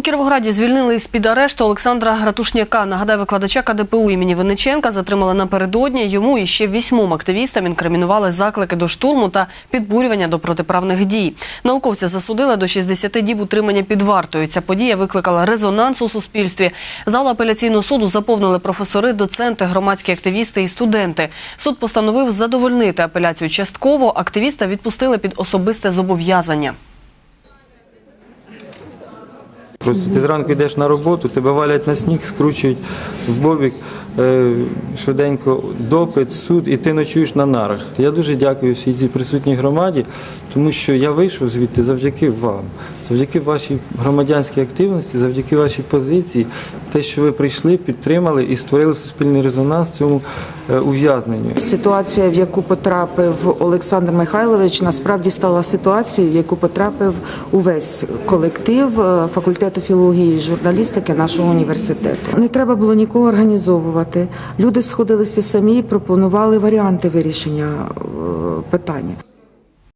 У Кіровограді звільнили із під арешту Олександра Гратушняка. Нагадаю, викладача КДПУ імені Винниченка затримали напередодні. Йому і ще вісьмом активістам інкримінували заклики до штурму та підбурювання до протиправних дій. Науковця засудили до 60 діб утримання під вартою. Ця подія викликала резонанс у суспільстві. Залу апеляційного суду заповнили професори, доценти, громадські активісти і студенти. Суд постановив задовольнити апеляцію частково. Активіста відпустили під особисте зобов'язання. Просто ти зранку йдеш на роботу, тебе валять на сніг, скручують в бобік, швиденько допит, суд, і ти ночуєш на нарах. Я дуже дякую всій цій присутній громаді, тому що я вийшов звідти завдяки вам, завдяки вашій громадянській активності, завдяки вашій позиції, те, що ви прийшли, підтримали і створили суспільний резонанс цьому е, ув'язненню. Ситуація, в яку потрапив Олександр Михайлович, насправді стала ситуацією, в яку потрапив увесь колектив е, факультету філології і журналістики нашого університету. Не треба було нікого організовувати. Люди сходилися самі і пропонували варіанти вирішення е, питання.